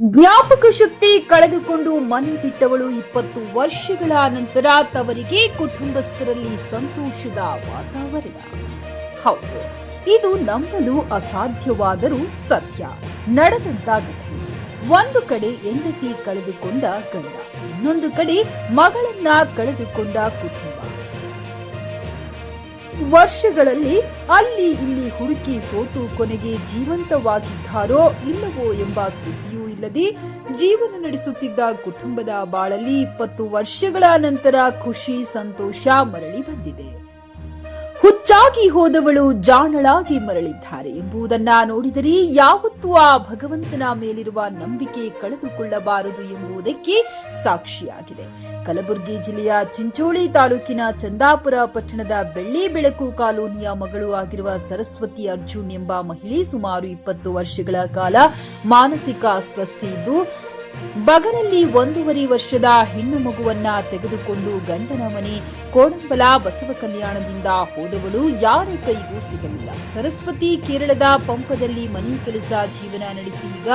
ಜ್ಞಾಪಕ ಶಕ್ತಿ ಕಳೆದುಕೊಂಡು ಮನೆ ಬಿಟ್ಟವಳು ಇಪ್ಪತ್ತು ವರ್ಷಗಳ ನಂತರ ತವರಿಗೆ ಕುಟುಂಬಸ್ಥರಲ್ಲಿ ಸಂತೋಷದ ವಾತಾವರಣ. ಹೌದು, ಇದು ನಂಬಲು ಅಸಾಧ್ಯವಾದರೂ ಸತ್ಯ. ನಡೆದಂತ ಘಟನೆ. ಒಂದು ಕಡೆ ಹೆಂಡತಿ ಕಳೆದುಕೊಂಡ ಗಂಡ, ಇನ್ನೊಂದು ಕಡೆ ಮಗಳನ್ನ ಕಳೆದುಕೊಂಡ ಕುಟುಂಬ. ವರ್ಷಗಳಲ್ಲಿ ಅಲ್ಲಿ ಇಲ್ಲಿ ಹುಡುಕಿ ಸೋತು ಕೊನೆಗೆ ಜೀವಂತವಾಗಿದ್ದಾರೋ ಇಲ್ಲವೋ ಎಂಬ ಸುದ್ದಿಯೂ ಇಲ್ಲದೆ ಜೀವನ ನಡೆಸುತ್ತಿದ್ದ ಕುಟುಂಬದ ಬಾಳಲ್ಲಿ ಇಪ್ಪತ್ತು ವರ್ಷಗಳ ನಂತರ ಖುಷಿ, ಸಂತೋಷ ಮರಳಿ ಬಂದಿದೆ. ಹುಚ್ಚಾಗಿ ಹೋದವಳು ಜಾಣಳಾಗಿ ಮರಳಿದ್ದಾರೆ ಎಂಬುದನ್ನ ನೋಡಿದರೆ ಯಾವತ್ತೂ ಆ ಭಗವಂತನ ಮೇಲಿರುವ ನಂಬಿಕೆ ಕಳೆದುಕೊಳ್ಳಬಾರದು ಎಂಬುದಕ್ಕೆ ಸಾಕ್ಷಿಯಾಗಿದೆ. ಕಲಬುರಗಿ ಜಿಲ್ಲೆಯ ಚಿಂಚೋಳಿ ತಾಲೂಕಿನ ಚಂದಾಪುರ ಪಟ್ಟಣದ ಬೆಳ್ಳಿ ಬೆಳಕು ಕಾಲೋನಿಯ ಮಗಳು ಆಗಿರುವ ಸರಸ್ವತಿ ಅರ್ಜುನ್ ಎಂಬ ಮಹಿಳೆ ಸುಮಾರು ಇಪ್ಪತ್ತು ವರ್ಷಗಳ ಕಾಲ ಮಾನಸಿಕ ಅಸ್ವಸ್ಥೆಯಿದ್ದು ಬಗಲಲ್ಲಿ ಒಂದೂವರೆ ವರ್ಷದ ಹೆಣ್ಣು ಮಗುವನ್ನ ತೆಗೆದುಕೊಂಡು ಗಂಡನ ಮನೆ ಕೋಡಂಬಲ ಬಸವ ಕಲ್ಯಾಣದಿಂದ ಹೋದವಳು ಯಾರ ಕೈಗೂ ಸಿಗಲಿಲ್ಲ. ಸರಸ್ವತಿ ಕೇರಳದ ಪಂಪದಲ್ಲಿ ಮನೆ ಕೆಲಸ ಜೀವನ ನಡೆಸಿ ಈಗ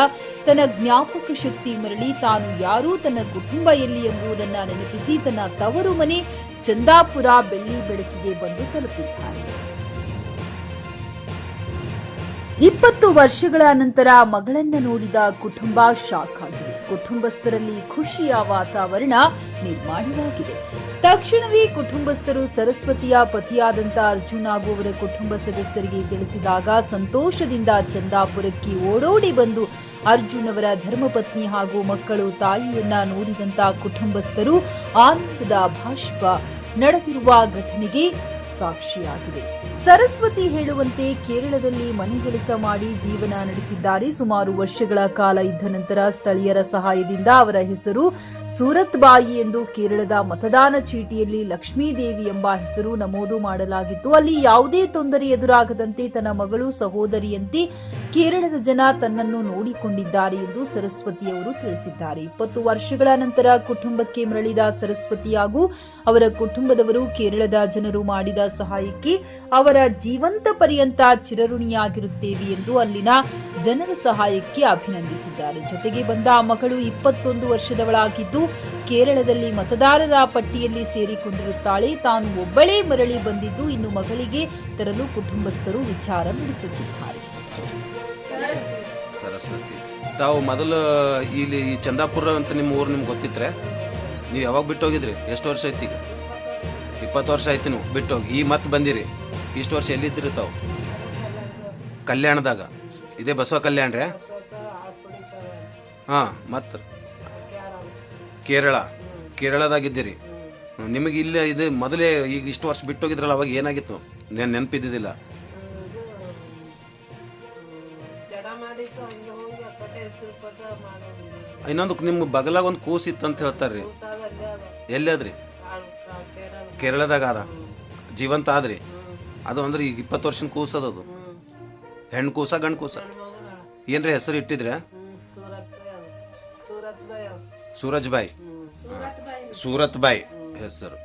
ತನ್ನ ಜ್ಞಾಪಕ ಶಕ್ತಿ ಮರಳಿ ತಾನು ಯಾರು, ತನ್ನ ಕುಟುಂಬ ಎಲ್ಲಿ ಎಂಬುದನ್ನ ನೆನಪಿಸಿ ತನ್ನ ತವರು ಮನೆ ಚಂದಾಪುರ ಬೆಳ್ಳಿ ಬೆಳಕಿಗೆ ಬಂದು ತಲುಪಿದ್ದಾರೆ. ಇಪ್ಪತ್ತು ವರ್ಷಗಳ ನಂತರ ಮಗಳನ್ನ ನೋಡಿದ ಕುಟುಂಬ ಶಾಕ್ ಆಗಿದೆ. ಕುಟುಂಬಸ್ಥರಲ್ಲಿ ಖುಷಿಯ ವಾತಾವರಣ ನಿರ್ಮಾಣವಾಗಿದೆ. ತಕ್ಷಣವೇ ಕುಟುಂಬಸ್ಥರು ಸರಸ್ವತಿಯ ಪತಿಯಾದಂತ ಅರ್ಜುನ್ ಹಾಗೂ ಅವರ ಕುಟುಂಬ ಸದಸ್ಯರಿಗೆ ತಿಳಿಸಿದಾಗ ಸಂತೋಷದಿಂದ ಚಂದಾಪುರಕ್ಕೆ ಓಡೋಡಿ ಬಂದು ಅರ್ಜುನ್ ಅವರ ಧರ್ಮಪತ್ನಿ ಹಾಗೂ ಮಕ್ಕಳು ತಾಯಿಯನ್ನ ನೋಡಿದಂತ ಕುಟುಂಬಸ್ಥರು ಆನಂದದ ಭಾಷ್ಪ ನಡೆದಿರುವ ಘಟನೆಗೆ ಸಾಕ್ಷಿಯಾಗಿದೆ. ಸರಸ್ವತಿ ಹೇಳುವಂತೆ ಕೇರಳದಲ್ಲಿ ಮನೆ ಕೆಲಸ ಮಾಡಿ ಜೀವನ ನಡೆಸಿದ್ದಾರೆ. ಸುಮಾರು ವರ್ಷಗಳ ಕಾಲ ಇದ್ದ ನಂತರ ಸ್ಥಳೀಯರ ಸಹಾಯದಿಂದ ಅವರ ಹೆಸರು ಸೂರತ್ ಬಾಯಿ ಎಂದು ಕೇರಳದ ಮತದಾನ ಚೀಟಿಯಲ್ಲಿ ಲಕ್ಷ್ಮೀದೇವಿ ಎಂಬ ಹೆಸರು ನಮೂದು ಮಾಡಲಾಗಿತ್ತು. ಅಲ್ಲಿ ಯಾವುದೇ ತೊಂದರೆ ಎದುರಾಗದಂತೆ ತನ್ನ ಮಗಳು ಸಹೋದರಿಯಂತೆ ಕೇರಳದ ಜನ ತನ್ನನ್ನು ನೋಡಿಕೊಂಡಿದ್ದಾರೆ ಎಂದು ಸರಸ್ವತಿ ಅವರು ತಿಳಿಸಿದ್ದಾರೆ. ಇಪ್ಪತ್ತು ವರ್ಷಗಳ ನಂತರ ಕುಟುಂಬಕ್ಕೆ ಮರಳಿದ ಸರಸ್ವತಿ ಹಾಗೂ ಅವರ ಕುಟುಂಬದವರು ಕೇರಳದ ಜನರು ಮಾಡಿದ ಸಹಾಯಕ್ಕೆ ಅವರ ಜೀವಂತ ಪರ್ಯಂತ ಚಿರಋಣಿಯಾಗಿರುತ್ತೇವೆ ಎಂದು ಅಲ್ಲಿನ ಜನರ ಸಹಾಯಕ್ಕೆ ಅಭಿನಂದಿಸಿದ್ದಾರೆ. ಜೊತೆಗೆ ಬಂದ ಆ ಮಗಳು ಇಪ್ಪತ್ತೊಂದು ವರ್ಷದವಳಾಗಿದ್ದು ಕೇರಳದಲ್ಲಿ ಮತದಾರರ ಪಟ್ಟಿಯಲ್ಲಿ ಸೇರಿಕೊಂಡಿರುತ್ತಾಳೆ. ತಾನು ಒಬ್ಬಳೇ ಮರಳಿ ಬಂದಿದ್ದು ಇನ್ನು ಮಗಳಿಗೆ ತರಲು ಕುಟುಂಬಸ್ಥರು ವಿಚಾರ ನಡೆಸುತ್ತಿದ್ದಾರೆ. ಸರಸ್ವತಿ, ತಾವು ಮೊದಲು ಇಲ್ಲಿ ಈ ಚಂದಾಪುರ ಅಂತ ನಿಮ್ಮ ಊರು ನಿಮ್ಗೆ ಗೊತ್ತಿದ್ರೆ ನೀವು ಯಾವಾಗ ಬಿಟ್ಟು ಹೋಗಿದ್ರಿ? ಎಷ್ಟು ವರ್ಷ ಐತಿ ಈಗ? ಇಪ್ಪತ್ತು ವರ್ಷ ಆಯ್ತು ನೀವು ಬಿಟ್ಟು ಹೋಗಿ. ಈ ಮತ್ತೆ ಬಂದಿರಿ. ಇಷ್ಟು ವರ್ಷ ಎಲ್ಲಿದ್ದಿರಿ ತಾವು ಕಲ್ಯಾಣದಾಗ. ಇದೇ ಬಸವ ಕಲ್ಯಾಣ ರೀ? ಹಾಂ ಮತ್ತು ಕೇರಳ. ಕೇರಳದಾಗಿದ್ದೀರಿ. ನಿಮಗೆ ಇಲ್ಲೇ ಇದು ಮೊದಲೇ ಈಗ ಇಷ್ಟು ವರ್ಷ ಬಿಟ್ಟು ಹೋಗಿದ್ರಲ್ಲ ಅವಾಗ ಏನಾಗಿತ್ತು? ನೆನ್ ನೆನಪಿದ್ದಿದ್ದಿಲ್ಲ. ಇನ್ನೊಂದು ನಿಮ್ಮ ಬಗಲಾಗ ಒಂದು ಇತ್ತು ಅಂತ ಹೇಳ್ತಾರ್ರಿ. ಎಲ್ಲಿ ಅದ್ರಿ ಕೇರಳದಾಗ ಅದ ಜೀವಂತ ಆದ್ರಿ. ಅದು ಅಂದ್ರೆ ಈಗ ಇಪ್ಪತ್ತು ವರ್ಷದ ಕೂಸದ ಅದು. ಹೆಣ್ಣು ಕೂಸ ಗಂಡು ಕೂಸ. ಏನ್ರ ಹೆಸರು ಇಟ್ಟಿದ್ರೆ? ಸೂರಜ್ ಬಾಯ್ ಸೂರತ್ ಬಾಯ್ ಹೆಸರು.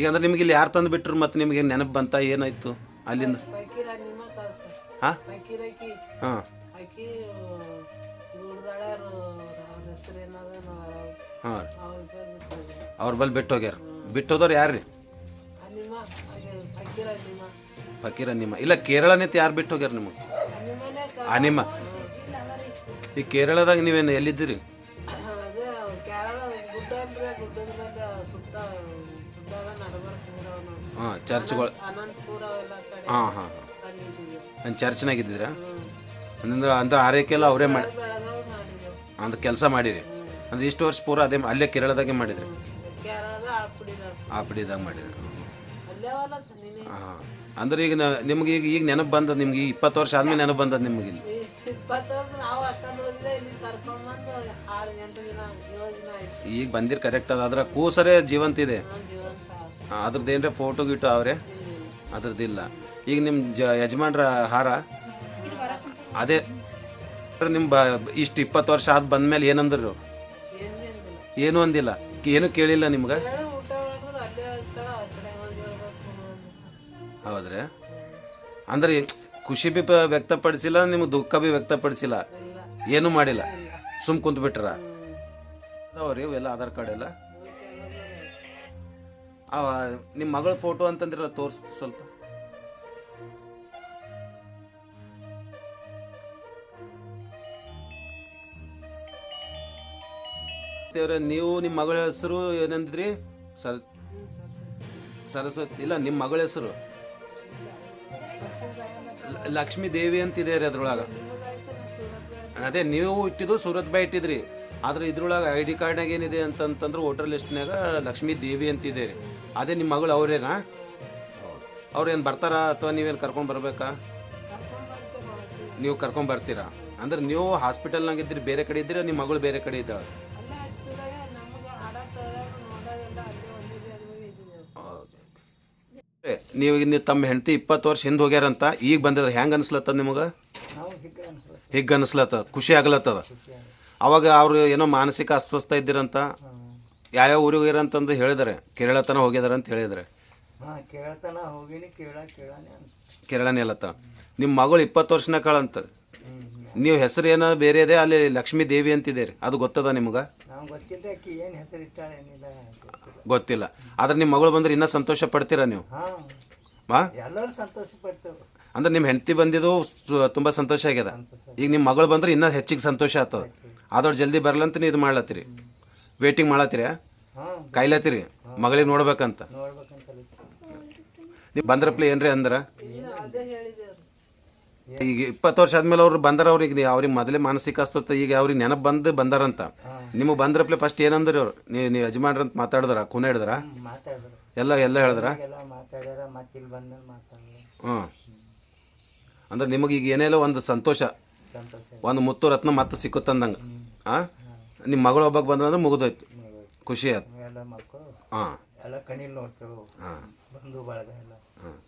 ಈಗ ಅಂದ್ರೆ ನಿಮ್ಗೆ ಇಲ್ಲಿ ಯಾರು ತಂದು ಬಿಟ್ರು ಮತ್ತೆ ನಿಮಗೆ ನೆನಪು ಬಂತ? ಏನಾಯ್ತು ಅಲ್ಲಿಂದ? ಹಾಂ? ಹಾಂ. ಅವ್ರ ಹೆಸರು ಬಿಟ್ಟೋಗ್ಯಾರ ಹಾಂ. ಅವ್ರ ಬಿಟ್ಟು ಅವ್ರ ಬಲ್ಲಿ ಬಿಟ್ಟು ಹೋಗ್ಯಾರ ಬಿಟ್ಟು ಫಕೀರ ನಿಮ್ಮ. ಇಲ್ಲ ಕೇರಳ ನಿಂತ ಯಾರು ಬಿಟ್ಟು ಹೋಗ್ಯಾರ ನಿಮಗೆ? ಅನಿಮ ಆ ನಿಮ್ಮ. ಈ ಕೇರಳದಾಗ ನೀವೇನು ಎಲ್ಲಿದ್ದೀರಿ? ಹಾಂ ಚರ್ಚ್ಗಳು. ಹಾಂ ಹಾಂ ಹಾಂ. ಚರ್ಚ್ನಾಗಿದ್ದೀರಾ? ಹ್ಮ್. ಅಂದ್ರೆ ಅಂದ್ರೆ ಆರೈಕೆ ಎಲ್ಲ ಅವರೇ ಮಾಡಿ ಅಂತ ಅಂದ್ರೆ ಕೆಲಸ ಮಾಡಿರಿ. ಅಂದ್ರೆ ಇಷ್ಟು ವರ್ಷ ಪೂರ ಅದೇ ಅಲ್ಲೇ ಕೇರಳದಾಗೆ ಮಾಡಿದ್ರಿ. ಕೇರಳದ ಆ ಪಿಡಿದಾಗ ಮಾಡಿರಿ. ಹಾಂ. ಅಂದ್ರೆ ಈಗ ನಿಮ್ಗೆ ಈಗ ಈಗ ನೆನಪು ಬಂದದ ನಿಮ್ಗೆ ಇಪ್ಪತ್ತು ವರ್ಷ ಆದ್ಮೇಲೆ ನೆನಪು ಬಂದದ ನಿಮ್ಗೆ ಇಲ್ಲಿ? ಈಗ ಬಂದಿರ ಕರೆಕ್ಟ್ ಅದ. ಅದ್ರ ಕೂಸರೇ ಜೀವಂತ ಇದೆ. ಅದ್ರದ್ದು ಏನ್ರ ಫೋಟೋ ಗಿಟೋ ಅವ್ರೆ? ಅದ್ರದ್ದಿಲ್ಲ. ಈಗ ನಿಮ್ಮ ಜ ಯಜಮಾನ್ರ ಹಾರ? ಅದೇ. ನಿಮ್ಮ ಬ ಇಷ್ಟು ಇಪ್ಪತ್ತು ವರ್ಷ ಆದ ಬಂದ್ಮೇಲೆ ಏನಂದ್ರು ಏನು ಅಂದಿಲ್ಲ. ಏನು ಕೇಳಿಲ್ಲ ನಿಮ್ಗೆ? ಅಂದ್ರೆ ಖುಷಿ ಬಿ ವ್ಯಕ್ತಪಡಿಸಿಲ್ಲ, ನಿಮ್ಗೆ ದುಃಖ ಬಿ ವ್ಯಕ್ತಪಡಿಸಿಲ್ಲ. ಏನೂ ಮಾಡಿಲ್ಲ. ಸುಮ್ ಕುಂತ್ ಬಿಟ್ರ. ಅದಾವ್ರಿ ಇವೆಲ್ಲ ಆಧಾರ್ ಕಾರ್ಡ್ ಎಲ್ಲ? ನಿಮ್ಮ ಮಗಳ ಫೋಟೋ ಅಂತಂದ್ರಲ್ಲ ತೋರ್ಸ್ ಸ್ವಲ್ಪ. ನೀವು ನಿಮ್ಮ ಮಗಳ ಹೆಸರು ಏನಂದ್ರಿ ಸರ್, ಸರಸ್ವತಿ, ಇಲ್ಲ ನಿಮ್ಮ ಮಗಳ ಹೆಸರು? ಲಕ್ಷ್ಮೀ ದೇವಿ ಅಂತಿದೆ ರೀ ಅದ್ರೊಳಗೆ. ಅದೇ ನೀವು ಇಟ್ಟಿದ್ದು ಸೂರತ್ ಬಾಯಿ ಇಟ್ಟಿದ್ರಿ. ಆದ್ರೆ ಇದ್ರೊಳಗೆ ಐ ಡಿ ಕಾರ್ಡ್ನಾಗ ಏನಿದೆ ಅಂತಂತಂದ್ರೆ ವೋಟರ್ ಲಿಸ್ಟ್ನಾಗ ಲಕ್ಷ್ಮೀ ದೇವಿ ಅಂತಿದೆ ರೀ. ಅದೇ ನಿಮ್ಮ ಮಗಳು ಅವರೇನಾ? ಅವ್ರೇನು ಬರ್ತಾರಾ ಅಥವಾ ನೀವೇನು ಕರ್ಕೊಂಡು ಬರಬೇಕಾ? ನೀವು ಕರ್ಕೊಂಡು ಬರ್ತೀರಾ? ಅಂದ್ರೆ ನೀವು ಹಾಸ್ಪಿಟಲ್ನಾಗ ಇದ್ರಿ ಬೇರೆ ಕಡೆ ಇದ್ದೀರಾ, ನಿಮ್ಮ ಮಗಳು ಬೇರೆ ಕಡೆ ಇದ್ದಾಳೆ? ನೀವು ನೀವು ತಮ್ಮ ಹೆಂಡತಿ ಇಪ್ಪತ್ತು ವರ್ಷ ಹಿಂದೆ ಹೋಗ್ಯಾರಂತ ಈಗ ಬಂದಿದ್ರೆ ಹೆಂಗೆ ಅನಿಸ್ಲತ್ತದ ನಿಮಗೆ? ಹಿಗ್ಗೆ ಅನಿಸ್ಲತ್ತದ ಖುಷಿ ಆಗ್ಲತ್ತದ? ಅವಾಗ ಅವರು ಏನೋ ಮಾನಸಿಕ ಅಸ್ವಸ್ಥ ಇದ್ದಿರಂತ ಯಾವ್ಯಾವ ಊರಿಗೆ ಹೋಗ್ಯಾರಂತಂದು ಹೇಳಿದರೆ ಕೇರಳ ತನ ಹೋಗ್ಯಾರ ಅಂತ ಹೇಳಿದರೆ ಕೇರಳನೇ ಅಲ್ಲತ್ತ. ನಿಮ್ಮ ಮಗಳು ಇಪ್ಪತ್ತು ವರ್ಷನ ಕಳಂತ. ನೀವು ಹೆಸರು ಏನೋ ಬೇರೆ ಇದೆ ಅಲ್ಲಿ ಲಕ್ಷ್ಮೀ ದೇವಿ ಅಂತಿದ್ದೀರಿ ಅದು ಗೊತ್ತದ ನಿಮ್ಗೆ? ಏನು ಏನಿಲ್ಲ ಗೊತ್ತಿಲ್ಲ. ಗೊತ್ತಿಲ್ಲ. ಆದ್ರೆ ನಿಮ್ಮ ಮಗಳು ಬಂದ್ರೆ ಇನ್ನೂ ಸಂತೋಷ ಪಡ್ತೀರಾ ನೀವು? ಹಾಂ. ಮಾ ಎಲ್ಲರೂ ಸಂತೋಷ ಪಡ್ತೇವೆ. ಅಂದ್ರೆ ನಿಮ್ಮ ಹೆಂಡತಿ ಬಂದಿದ್ದು ಸು- ತುಂಬಾ ಸಂತೋಷ ಆಗ್ಯದ? ಈಗ ನಿಮ್ಮ ಮಗಳು ಬಂದ್ರೆ ಇನ್ನೂ ಹೆಚ್ಚಿಗೆ ಸಂತೋಷ ಆಗ್ತದ? ಆದವ್ರು ಜಲ್ದಿ ಬರ್ಲಂತ ನೀವು ಇದು ಮಾಡ್ಲತ್ತೀರಿ? ವೇಟಿಂಗ್ ಮಾಡ್ಲತ್ತೀರಿ? ಹಾಂ. ಕಾಯ್ಲತ್ತೀರಿ? ಮಗಳಿಗೆ ನೋಡ್ಬೇಕಂತ? ನೋಡ್ಬೇಕಂತ ನೀವು ಬಂದ್ರಪ್ಲೆ ಏನ್ರಿ ಅಂದ್ರ? ಅದೇ ಹೇಳಿದೆ ಈಗ ಇಪ್ಪತ್ತು ವರ್ಷ ಆದ್ಮೇಲೆ ಅವ್ರು ಬಂದಾರ ಅವ್ರಿಗೆ ಅವ್ರಿಗೆ ಮೊದಲೇ ಮಾನಸಿಕ ಅಸ್ತತ ಈಗ ಅವ್ರಿಗೆ ನೆನಪು ಬಂದು ಬಂದಾರಂತ. ನಿಮಗೆ ಬಂದ್ರಪ್ಲೆ ಫಸ್ಟ್ ಏನಂದ್ರಿ ಅವ್ರು? ನೀವು ನೀವು ಯಜಮಾನ್ರಂತ ಮಾತಾಡಿದ್ರ ಖುನ ಹಿಡಿದ್ರ? ಎಲ್ಲ ಎಲ್ಲ ಹೇಳಿದ್ರ? ಹ್ಞೂ ಅಂದ್ರೆ ನಿಮಗೆ ಈಗ ಏನೆಲ್ಲ ಒಂದು ಸಂತೋಷ. ಒಂದು ಮುತ್ತು ರತ್ನ ಮತ್ತೆ ಸಿಕ್ಕುತ್ತಂದಂಗೆ ಹಾಂ ನಿಮ್ಮ ಮಗಳು ಒಬ್ಬಕ್ಕೆ ಬಂದ್ರಂದ್ರೆ ಮುಗಿದೋಯ್ತು. ಖುಷಿ ಆಯ್ತು. ಹಾಂ. ಹಾಂ.